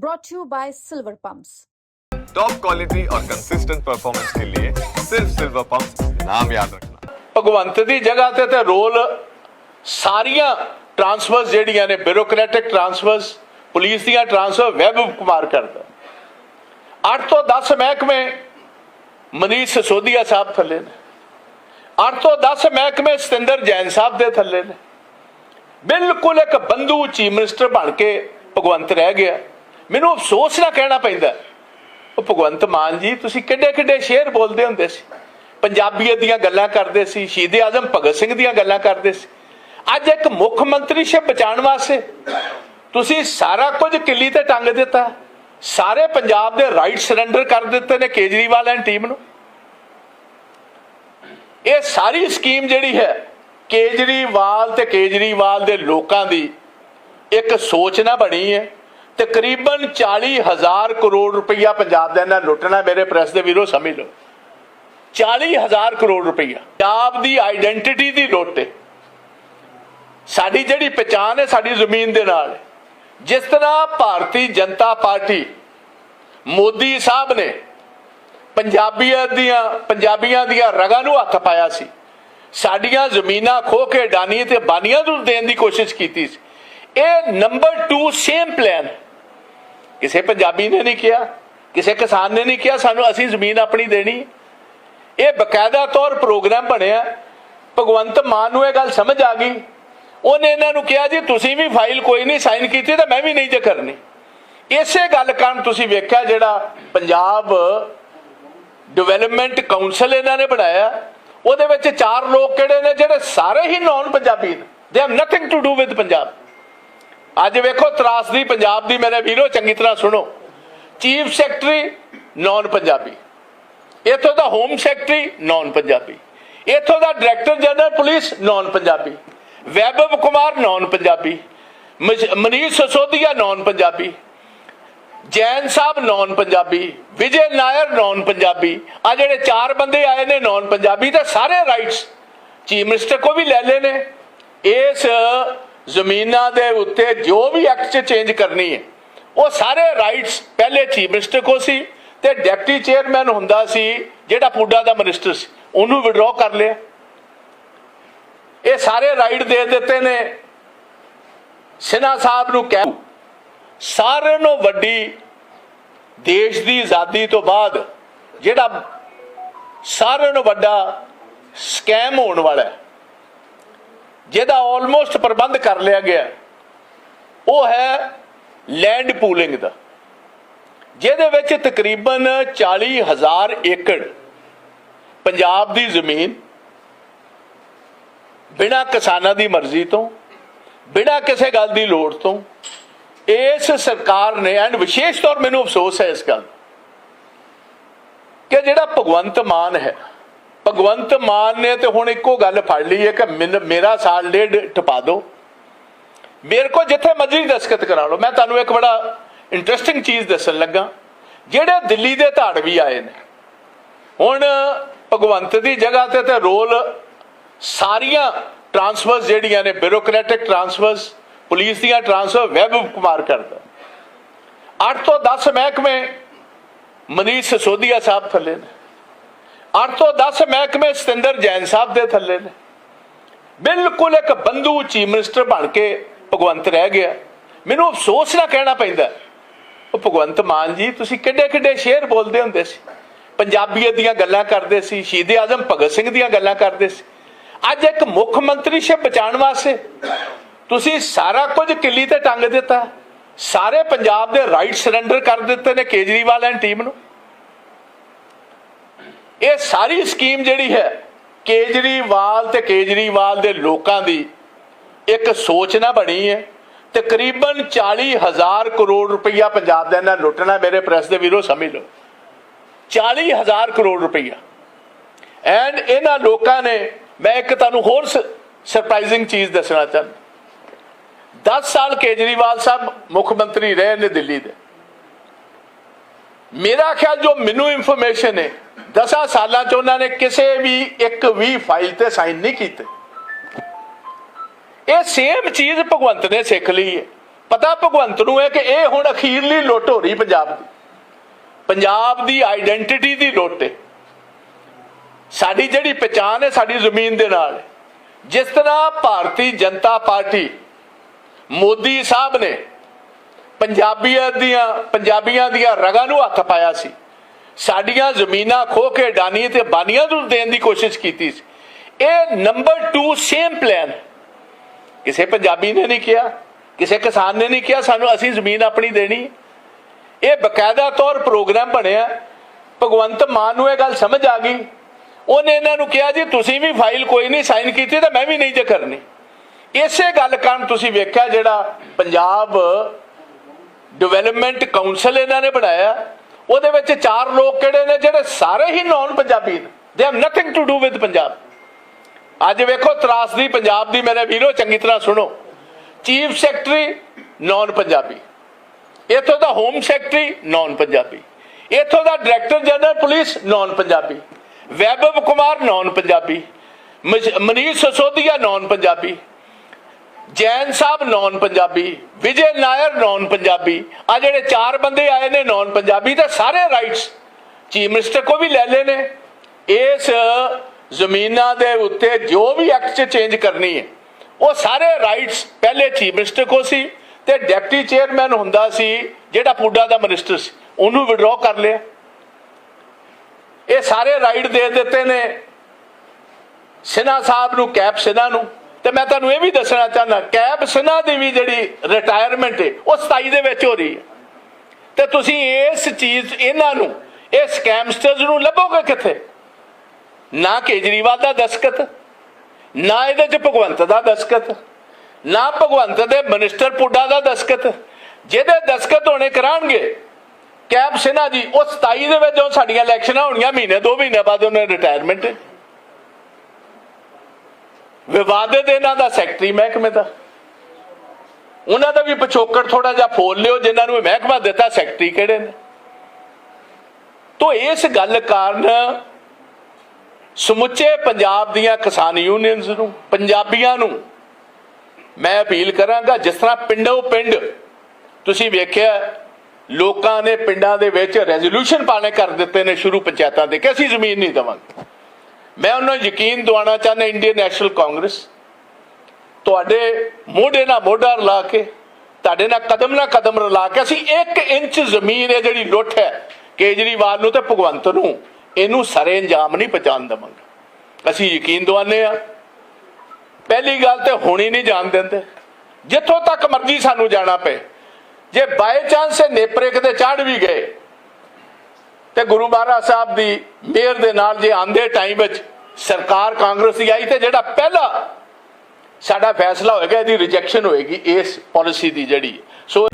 brought to you by Silver Pumps. Top quality और consistent performance के लिए सिर्फ सिल्वर पंप नाम याद रखना ਭਗਵੰਤ ਦੀ ਜਗ੍ਹਾ ਤੇ ਤੇ ਰੋਲ ਸਾਰੀਆਂ ਟਰਾਂਸਫਰਸ ਜਿਹੜੀਆਂ ਨੇ ਬਿਊਰੋਕਰੈਟਿਕ ਟਰਾਂਸਫਰਸ ਪੁਲਿਸ ਦੀਆਂ ਟਰਾਂਸਫਰ ਵੈਭਵ ਕੁਮਾਰ ਕਰਦਾ 8 ਤੋਂ 10 ਮਹਿਕਮੇ ਮਨੀਸ਼ ਸਸੋਦੀਆ ਸਾਹਿਬ ਥੱਲੇ ਨੇ 8 ਤੋਂ 10 ਮਹਿਕਮੇ ਸਤਿੰਦਰ ਜੈਨ ਸਾਹਿਬ ਦੇ ਥੱਲੇ ਨੇ ਬਿਲਕੁਲ ਇੱਕ ਬੰਦੂ ਚੀਫ ਮਿਨਿਸਟਰ ਬਣ ਕੇ ਭਗਵੰਤ ਰਹਿ ਗਿਆ ਮੈਨੂੰ ਅਫਸੋਸ ਨਾ ਕਹਿਣਾ ਪੈਂਦਾ। ਉਹ ਭਗਵੰਤ ਮਾਨ ਜੀ, ਤੁਸੀਂ ਕਿੱਡੇ ਕਿੱਡੇ ਸ਼ੇਰ ਬੋਲਦੇ ਹੁੰਦੇ ਸੀ। ਪੰਜਾਬੀਅਤ ਦੀਆਂ ਗੱਲਾਂ ਕਰਦੇ ਸੀ, ਸ਼ਹੀਦ ਆਜ਼ਮ ਭਗਤ ਸਿੰਘ ਦੀਆਂ ਗੱਲਾਂ ਕਰਦੇ ਸੀ। ਅੱਜ ਇੱਕ ਮੁੱਖ ਮੰਤਰੀ ਮੰਤਰੀਸ਼ਿਪ ਬਚਾਉਣ ਵਾਸਤੇ ਤੁਸੀਂ ਸਾਰਾ ਕੁਝ ਕਿੱਲੀ ਤੇ ਟੰਗ ਦਿੱਤਾ। ਸਾਰੇ ਪੰਜਾਬ ਦੇ ਰਾਈਟ ਸਰੈਂਡਰ ਕਰ ਦਿੱਤੇ ਨੇ ਕੇਜਰੀਵਾਲ ਐਂਡ ਟੀਮ ਨੂੰ। ਇਹ ਸਾਰੀ ਸਕੀਮ ਜਿਹੜੀ ਹੈ, ਕੇਜਰੀਵਾਲ ਤੇ ਕੇਜਰੀਵਾਲ ਦੇ ਲੋਕਾਂ ਦੀ ਇੱਕ ਸੋਚ ਨਾ ਬਣੀ ਹੈ। ਤਕਰੀਬਨ 40000 ਕਰੋੜ ਰੁਪਈਆ ਪੰਜਾਬ ਦੇ ਨਾਲ ਲੁੱਟਣਾ ਮੇਰੇ ਪ੍ਰੈਸ ਦੇ ਵੀਰੋ, ਸਮਝ ਲਓ। 40000 ਕਰੋੜ ਰੁਪਈਆ। ਪੰਜਾਬ ਦੀ ਆਇਡੈਂਟੀਟੀ ਦੀ ਲੁੱਟ ਹੈ। ਸਾਡੀ ਜਿਹੜੀ ਪਛਾਣ ਹੈ, ਸਾਡੀ ਜ਼ਮੀਨ ਦੇ ਨਾਲ ਜਿਸ ਤਰ੍ਹਾਂ ਭਾਰਤੀ ਜਨਤਾ ਪਾਰਟੀ ਮੋਦੀ ਸਾਹਿਬ ਨੇ ਪੰਜਾਬੀਅਤ ਦੀਆਂ, ਪੰਜਾਬੀਆਂ ਦੀਆਂ ਰਗਾਂ ਨੂੰ ਹੱਥ ਪਾਇਆ ਸੀ। ਸਾਡੀਆਂ ਜ਼ਮੀਨਾਂ ਖੋ ਕੇ ਡਾਨੀ ਤੇ ਬਾਨੀਆਂ ਨੂੰ ਦੇਣ ਦੀ ਕੋਸ਼ਿਸ਼ ਕੀਤੀ ਸੀ। ਇਹ ਨੰਬਰ 2 ਸੇਮ ਪਲਾਨ ਕਿਸੇ ਪੰਜਾਬੀ ਨੇ ਨਹੀਂ ਕਿਹਾ, ਕਿਸੇ ਕਿਸਾਨ ਨੇ ਨਹੀਂ ਕਿਹਾ, ਸਾਨੂੰ ਅਸੀਂ ਜ਼ਮੀਨ ਆਪਣੀ ਦੇਣੀ ਇਹ ਬਕਾਇਦਾ ਤੌਰ ਪ੍ਰੋਗਰਾਮ ਬਣਿਆ। ਭਗਵੰਤ ਮਾਨ ਨੂੰ ਇਹ ਗੱਲ ਸਮਝ ਆ ਗਈ। ਉਹਨੇ ਇਹਨਾਂ ਨੂੰ ਕਿਹਾ ਜੀ, ਤੁਸੀਂ ਵੀ ਫਾਈਲ ਕੋਈ ਨਹੀਂ ਸਾਈਨ ਕੀਤੀ ਤਾਂ ਮੈਂ ਵੀ ਨਹੀਂ ਜੇ ਕਰਨੀ। ਇਸੇ ਗੱਲ ਕਾਰਨ ਤੁਸੀਂ ਵੇਖਿਆ ਜਿਹੜਾ ਪੰਜਾਬ ਡਿਵੈਲਪਮੈਂਟ ਕਾਉਂਸਲ ਇਹਨਾਂ ਨੇ ਬਣਾਇਆ। ਉਹਦੇ ਵਿੱਚ ਚਾਰ ਲੋਕ ਕਿਹੜੇ ਨੇ? ਜਿਹੜੇ ਸਾਰੇ ਹੀ ਨਾਨ ਪੰਜਾਬੀ ਨੇ। They have nothing to do with Punjab ਅੱਜ ਵੇਖੋ ਤਰਾਸਦੀ ਪੰਜਾਬ ਦੀ ਮੇਰੇ ਵੀਰੋ, ਚੰਗੀ ਤਰ੍ਹਾਂ ਸੁਣੋ। Chief secretary non Punjabi. ਇਥੋਂ ਦਾ ਹੋਮ ਸੈਕਟਰੀ ਨਾਨ ਪੰਜਾਬੀ। ਇਥੋਂ ਦਾ director general police non Punjabi. Vaibhav Kumar non Punjabi. Manish Sisodia non Punjabi. Jain Sahib non Punjabi. Vijay Nair non Punjabi. ਆ ਜਿਹੜੇ ਚਾਰ ਬੰਦੇ ਆਏ ਨੇ ਨਾਨ ਪੰਜਾਬੀ, ਤੇ ਸਾਰੇ ਰਾਈਟਸ ਚੀਫ ਮਿਨਿਸਟਰ ਕੋ ਵੀ ਲੈ ਲਏ ਨੇ। ਇਸ ਜ਼ਮੀਨਾਂ ਦੇ ਉੱਤੇ ਜੋ ਵੀ ਐਕਟ ਚ ਚੇਂਜ ਕਰਨੀ ਹੈ, ਉਹ ਸਾਰੇ ਰਾਈਟਸ ਪਹਿਲੇ ਚੀਫ ਮਿਨਿਸਟਰ ਕੋ ਸੀ ਤੇ ਡਿਪਟੀ ਚੇਅਰਮੈਨ ਹੁੰਦਾ ਸੀ ਜਿਹੜਾ ਪੁੱਡਾ ਦਾ ਮਿਨਿਸਟਰ ਸੀ, ਉਹਨੂੰ ਵਿਡਰਾਅ ਕਰ ਲਿਆ। ਇਹ ਸਾਰੇ ਰਾਈਟ ਦੇ ਦਿੱਤੇ ਨੇ। ਸਿਨਾ ਸਾਹਿਬ ਨੂੰ ਕਹਿ ਸਾਰਿਆਂ ਨੂੰ ਵੱਡੀ ਦੇਸ਼ ਦੀ ਆਜ਼ਾਦੀ ਤੋਂ ਬਾਅਦ ਜਿਹੜਾ ਸਾਰਿਆਂ ਨੂੰ ਵੱਡਾ ਸਕੈਮ ਹੋਣ ਵਾਲਾ ਹੈ ਜਿਹਦਾ ਆਲਮੋਸਟ ਪ੍ਰਬੰਧ ਕਰ ਲਿਆ ਗਿਆ, ਉਹ ਹੈ ਲੈਂਡ ਪੂਲਿੰਗ ਦਾ। ਜਿਹਦੇ ਵਿੱਚ ਤਕਰੀਬਨ 40000 ਏਕੜ ਪੰਜਾਬ ਦੀ ਜ਼ਮੀਨ ਬਿਨਾਂ ਕਿਸਾਨਾਂ ਦੀ ਮਰਜ਼ੀ ਤੋਂ, ਬਿਨਾਂ ਕਿਸੇ ਗੱਲ ਦੀ ਲੋੜ ਤੋਂ ਇਸ ਸਰਕਾਰ ਨੇ ਐਂਡ ਵਿਸ਼ੇਸ਼ ਤੌਰ ਮੈਨੂੰ ਅਫਸੋਸ ਹੈ ਇਸ ਗੱਲ ਕਿ ਜਿਹੜਾ ਭਗਵੰਤ ਮਾਨ ਹੈ ਭਗਵੰਤ ਮਾਨ ਨੇ ਤੇ ਹੁਣ ਇੱਕੋ ਗੱਲ ਫੜ ਲਈ ਹੈ ਕਿ ਮੈਨ- ਮੇਰਾ ਸਾਲ ਡੇਢ ਟਪਾ ਦਿਓ। ਮੇਰੇ ਕੋ ਜਿੱਥੇ ਮਰਜ਼ੀ ਦਸਖਤ ਕਰਾ ਲਓ। ਮੈਂ ਤੁਹਾਨੂੰ ਇੱਕ ਬੜਾ ਇੰਟਰਸਟਿੰਗ ਚੀਜ਼ ਦੱਸਣ ਲੱਗਾ। ਜਿਹੜੇ ਦਿੱਲੀ ਦੇ ਧਾੜ ਵੀ ਆਏ ਨੇ, ਹੁਣ ਭਗਵੰਤ ਦੀ ਜਗ੍ਹਾ ਤੇ ਤੇ ਰੋਲ ਸਾਰੀਆਂ ਟਰਾਂਸਫਰਸ ਜਿਹੜੀਆਂ ਨੇ ਬਿਊਰੋਕ੍ਰੈਟਿਕ ਟਰਾਂਸਫਰਸ ਪੁਲਿਸ ਦੀਆਂ ਟਰਾਂਸਫਰ ਵੈਭਵ ਕੁਮਾਰ ਕਰਦਾ। 8 ਤੋਂ 10 ਮਹਿਕਮੇ ਮਨੀਸ਼ ਸਸੋਦੀਆ ਸਾਹਿਬ ਥੱਲੇ ਨੇ। 8 ਤੋਂ 10 ਮਹਿਕਮੇ ਸਤਿੰਦਰ ਜੈਨ ਸਾਹਿਬ ਦੇ ਥੱਲੇ ਨੇ। ਬਿਲਕੁਲ ਇੱਕ ਬੰਦੂ ਚੀਫ ਮਿਨਿਸਟਰ ਬਣ ਕੇ ਭਗਵੰਤ ਰਹਿ ਗਿਆ। ਮੈਨੂੰ ਅਫਸੋਸ ਨਾ ਕਹਿਣਾ ਪੈਂਦਾ, ਉਹ ਭਗਵੰਤ ਮਾਨ ਜੀ, ਤੁਸੀਂ ਕਿੱਡੇ ਕਿੱਡੇ ਸ਼ੇਰ ਬੋਲਦੇ ਹੁੰਦੇ ਸੀ। ਪੰਜਾਬੀਅਤ ਦੀਆਂ ਗੱਲਾਂ ਕਰਦੇ ਸੀ, ਸ਼ਹੀਦ ਆਜ਼ਮ ਭਗਤ ਸਿੰਘ ਦੀਆਂ ਗੱਲਾਂ ਕਰਦੇ ਸੀ। ਅੱਜ ਇੱਕ ਮੁੱਖ ਮੰਤਰੀ ਮੰਤਰੀਸ਼ਿਪ ਬਚਾਉਣ ਵਾਸਤੇ ਤੁਸੀਂ ਸਾਰਾ ਕੁਝ ਕਿੱਲੀ ਤੇ ਟੰਗ ਦਿੱਤਾ। ਸਾਰੇ ਪੰਜਾਬ ਦੇ ਰਾਈਟ ਸਰੈਂਡਰ ਕਰ ਦਿੱਤੇ ਨੇ ਕੇਜਰੀਵਾਲ ਐਂਡ ਟੀਮ ਨੂੰ। ਇਹ ਸਾਰੀ ਸਕੀਮ ਜਿਹੜੀ ਹੈ ਕੇਜਰੀਵਾਲ ਤੇ ਕੇਜਰੀਵਾਲ ਦੇ ਲੋਕਾਂ ਦੀ ਇੱਕ ਸੋਚ ਨਾ ਬਣੀ ਹੈ। ਤਕਰੀਬਨ 40000 ਕਰੋੜ ਰੁਪਈਆ ਪੰਜਾਬ ਦੇ ਨਾਲ ਲੁੱਟਣਾ ਮੇਰੇ ਪ੍ਰੈਸ ਦੇ ਵੀਰੋ ਸਮਝ ਲਓ। 40000 ਕਰੋੜ ਰੁਪਈਆ। ਐਂਡ ਇਹਨਾਂ ਲੋਕਾਂ ਨੇ, ਮੈਂ ਇੱਕ ਤੁਹਾਨੂੰ ਹੋਰ ਸਰਪ੍ਰਾਈਜ਼ਿੰਗ ਚੀਜ਼ ਦੱਸਣਾ ਚਾਹੁੰਦਾ। 10 ਸਾਲ ਕੇਜਰੀਵਾਲ ਸਾਹਿਬ ਮੁੱਖ ਮੰਤਰੀ ਰਹੇ ਨੇ ਦਿੱਲੀ ਦੇ। ਮੇਰਾ ਖਿਆਲ ਜੋ ਮੈਨੂੰ ਇਨਫੋਰਮੇਸ਼ਨ ਹੈ 10 ਸਾਲਾਂ ਚ ਉਹਨਾਂ ਨੇ ਕਿਸੇ ਵੀ ਇੱਕ ਵੀ ਫਾਈਲ ਤੇ ਸਾਈਨ ਨਹੀਂ ਕੀਤੇ। ਇਹ ਸੇਮ ਚੀਜ਼ ਭਗਵੰਤ ਨੇ ਸਿੱਖ ਲਈ ਹੈ। ਪਤਾ ਭਗਵੰਤ ਨੂੰ ਹੈ ਕਿ ਇਹ ਹੁਣ ਅਖੀਰਲੀ ਲੁੱਟ ਹੋ ਰਹੀ ਪੰਜਾਬ ਦੀ। ਪੰਜਾਬ ਦੀ ਆਈਡੈਂਟੀਟੀ ਦੀ ਲੁੱਟ ਹੈ। ਸਾਡੀ ਜਿਹੜੀ ਪਛਾਣ ਹੈ, ਸਾਡੀ ਜ਼ਮੀਨ ਦੇ ਨਾਲ ਜਿਸ ਤਰ੍ਹਾਂ ਭਾਰਤੀ ਜਨਤਾ ਪਾਰਟੀ ਮੋਦੀ ਸਾਹਿਬ ਨੇ ਪੰਜਾਬੀਆਂ ਦੀਆਂ ਪੰਜਾਬੀਆਂ ਦੀਆਂ ਰਗਾਂ ਨੂੰ ਹੱਥ ਪਾਇਆ ਸੀ। ਸਾਡੀਆਂ ਜ਼ਮੀਨਾਂ ਖੋ ਕੇ ਡਾਨੀ ਤੇ ਬਾਨੀਆਂ ਨੂੰ ਦੇਣ ਦੀ ਕੋਸ਼ਿਸ਼ ਕੀਤੀ ਸੀ। ਇਹ ਨੰਬਰ 2 ਸੇਮ ਪਲਾਨ ਕਿਸੇ ਪੰਜਾਬੀ ਨੇ ਨਹੀਂ ਕਿਹਾ, ਕਿਸੇ ਕਿਸਾਨ ਨੇ ਨਹੀਂ ਕਿਹਾ, ਸਾਨੂੰ ਅਸੀਂ ਜ਼ਮੀਨ ਆਪਣੀ ਦੇਣੀ ਇਹ ਬਕਾਇਦਾ ਤੌਰ ਪ੍ਰੋਗਰਾਮ ਬਣਿਆ। ਭਗਵੰਤ ਮਾਨ ਨੂੰ ਇਹ ਗੱਲ ਸਮਝ ਆ ਗਈ। ਉਹਨੇ ਇਹਨਾਂ ਨੂੰ ਕਿਹਾ, ਜੀ, ਤੁਸੀਂ ਵੀ ਫਾਈਲ ਕੋਈ ਨਹੀਂ ਸਾਈਨ ਕੀਤੀ ਤਾਂ ਮੈਂ ਵੀ ਨਹੀਂ ਜੇ ਕਰਨੀ ਇਸੇ ਗੱਲ ਕਾਰਨ ਤੁਸੀਂ ਵੇਖਿਆ ਜਿਹੜਾ ਪੰਜਾਬ ਡਿਵੈਲਪਮੈਂਟ ਕਾਉਂਸਲ ਇਹਨਾਂ ਨੇ ਬਣਾਇਆ। ਉਹਦੇ ਵਿੱਚ ਚਾਰ ਲੋਕ ਕਿਹੜੇ ਨੇ? ਜਿਹੜੇ ਸਾਰੇ ਹੀ ਨਾਨ ਪੰਜਾਬੀ ਨੇ। They have nothing to do with Punjab ਅੱਜ ਵੇਖੋ ਤਰਾਸਦੀ ਪੰਜਾਬ ਦੀ ਮੇਰੇ ਵੀਰੋ, ਚੰਗੀ ਤਰ੍ਹਾਂ ਸੁਣੋ। Chief secretary non Punjabi. ਇੱਥੋਂ ਦਾ ਹੋਮ ਸੈਕਟਰੀ ਨਾਨ ਪੰਜਾਬੀ। ਇੱਥੋਂ ਦਾ director general police non Punjabi. Vaibhav Kumar non Punjabi. Manish Sisodia non Punjabi. Jain Sahib non Punjabi, Vijay Nair non Punjabi ਆ ਜਿਹੜੇ ਚਾਰ ਬੰਦੇ ਆਏ ਨੇ ਨਾਨ ਪੰਜਾਬੀ, ਤੇ ਸਾਰੇ ਰਾਈਟਸ ਚੀਫ ਮਿਨਿਸਟਰ ਕੋ ਵੀ ਲੈ ਲਏ ਨੇ। ਇਸ ਜ਼ਮੀਨਾਂ ਦੇ ਉੱਤੇ ਜੋ ਵੀ ਐਕਟ ਚ ਚੇਂਜ ਕਰਨੀ ਹੈ, ਉਹ ਸਾਰੇ ਰਾਈਟਸ ਪਹਿਲੇ ਚੀਫ ਮਿਨਿਸਟਰ ਕੋ ਸੀ ਤੇ ਡਿਪਟੀ ਚੇਅਰਮੈਨ ਹੁੰਦਾ ਸੀ, ਜਿਹੜਾ ਪੁੱਡਾ ਦਾ ਮਿਨਿਸਟਰ ਸੀ, ਉਹਨੂੰ ਵਿਡਰਾਅ ਕਰ ਲਿਆ। ਇਹ ਸਾਰੇ ਰਾਈਟ ਦੇ ਦਿੱਤੇ ਨੇ। ਸਿਨਾ ਸਾਹਿਬ ਨੂੰ, ਕੈਪ ਸਿਨਾ ਨੂੰ ਤੇ ਮੈਂ ਤੁਹਾਨੂੰ ਇਹ ਵੀ ਦੱਸਣਾ ਚਾਹੁੰਦਾ, ਕੈਬ ਸਿਨਾ ਦੀ ਵੀ ਜਿਹੜੀ ਰਿਟਾਇਰਮੈਂਟ ਹੈ ਉਹ 27 ਦੇ ਵਿੱਚ ਹੋ ਰਹੀ ਹੈ ਤੇ ਤੁਸੀਂ ਇਸ ਚੀਜ਼, ਇਹਨਾਂ ਨੂੰ ਇਹ ਸਕੈਮਸਟਰਸ ਨੂੰ ਲੱਭੋਗੇ ਕਿੱਥੇ? ਨਾ ਕੇਜਰੀਵਾਲ ਦਾ ਦਸਕਤ ਨਾ ਇਹਦੇ ਚ ਭਗਵੰਤ ਦਾ ਦਸਕਤ ਨਾ ਭਗਵੰਤ ਦੇ ਮਿਨਿਸਟਰ ਪੁੱਡਾ ਦਾ ਦਸਕਤ ਜਿਹਦੇ ਦਸਕਤ ਹੋਣੇ ਕਰਾਣਗੇ ਕੈਪ ਸਿਨਾ ਜੀ, ਉਹ 27 ਦੇ ਵਿੱਚ ਜਦੋਂ ਸਾਡੀਆਂ ਇਲੈਕਸ਼ਨਾਂ ਹੋਣੀਆਂ ਮਹੀਨੇ, ਦੋ ਮਹੀਨੇ ਬਾਅਦ ਉਹਨਾਂ ਰਿਟਾਇਰਮੈਂਟ ਹੈ ਵਿਵਾਦਿਤ ਇਹਨਾਂ ਦਾ ਸੈਕਟਰੀ ਮਹਿਕਮੇ ਦਾ। ਉਹਨਾਂ ਦਾ ਵੀ ਪਿਛੋਕੜ ਥੋੜਾ ਜਿਹਾ ਫੋਲ ਲਿਓ, ਜਿਨ੍ਹਾਂ ਨੂੰ ਮਹਿਕਮਾ ਦਿੱਤਾ, ਸੈਕਟਰੀ ਕਿਹੜੇ ਨੇ? ਤੋਂ ਇਸ ਗੱਲ ਕਾਰਨ ਸਮੁੱਚੇ ਪੰਜਾਬ ਦੀਆਂ ਕਿਸਾਨ ਯੂਨੀਅਨਸ ਨੂੰ, ਪੰਜਾਬੀਆਂ ਨੂੰ ਮੈਂ ਅਪੀਲ ਕਰਾਂਗਾ, ਜਿਸ ਤਰ੍ਹਾਂ ਪਿੰਡੋਂ ਪਿੰਡ ਤੁਸੀਂ ਵੇਖਿਆ, ਲੋਕਾਂ ਨੇ ਪਿੰਡਾਂ ਦੇ ਵਿੱਚ ਰੈਜ਼ੋਲੂਸ਼ਨ ਪਾਣੇ ਕਰ ਦਿੱਤੇ ਨੇ ਸ਼ੁਰੂ ਪੰਚਾਇਤਾਂ ਦੇ, ਕਿ ਅਸੀਂ ਜ਼ਮੀਨ ਨਹੀਂ ਦੇਵਾਂਗੇ। ਮੈਂ ਉਹਨਾਂ ਨੂੰ ਯਕੀਨ ਦਿਵਾਉਣਾ ਚਾਹੁੰਦਾ ਇੰਡੀਅਨ ਨੈਸ਼ਨਲ ਕਾਂਗਰਸ। ਤੁਹਾਡੇ ਮੋਢੇ ਨਾਲ ਮੋਢਾ ਰਲਾ ਕੇ, ਤੁਹਾਡੇ ਨਾਲ ਕਦਮ ਨਾਲ ਕਦਮ ਰਲਾ ਕੇ ਅਸੀਂ 1 ਇੰਚ ਜ਼ਮੀਨ ਹੈ ਜਿਹੜੀ ਲੁੱਟ ਹੈ, ਕੇਜਰੀਵਾਲ ਨੂੰ ਤੇ ਭਗਵੰਤ ਨੂੰ, ਇਹਨੂੰ ਸਾਰੇ ਇੰਜਾਮ ਨਹੀਂ ਪਹੁੰਚਾਉਣ ਦੇਵਾਂਗੇ। ਅਸੀਂ ਯਕੀਨ ਦਿਵਾਉਂਦੇ ਆ ਪਹਿਲੀ ਗੱਲ ਤੇ ਹੋਣੀ ਨਹੀਂ ਜਾਣ ਦਿੰਦੇ। ਜਿੱਥੋਂ ਤੱਕ ਮਰਜ਼ੀ ਸਾਨੂੰ ਜਾਣਾ ਪਏ। ਜੇ ਬਾਏ ਚਾਂਸ ਨੇਪਰੇ ਕਿਤੇ ਚੜ ਵੀ ਗਏ ਤੇ ਗੁਰੂ ਮਹਾਰਾਜ ਸਾਹਿਬ ਦੀ ਮਿਹਰ ਦੇ ਨਾਲ ਜੇ ਆਂਦੇ ਟਾਈਮ ਵਿੱਚ ਸਰਕਾਰ ਕਾਂਗਰਸ ਦੀ ਆਈ ਤੇ ਜਿਹੜਾ ਪਹਿਲਾ ਸਾਡਾ ਫੈਸਲਾ ਹੋਏਗਾ, ਇਹਦੀ ਰਿਜੈਕਸ਼ਨ ਹੋਏਗੀ ਇਸ ਪਾਲਿਸੀ ਦੀ ਜਿਹੜੀ। ਸੋ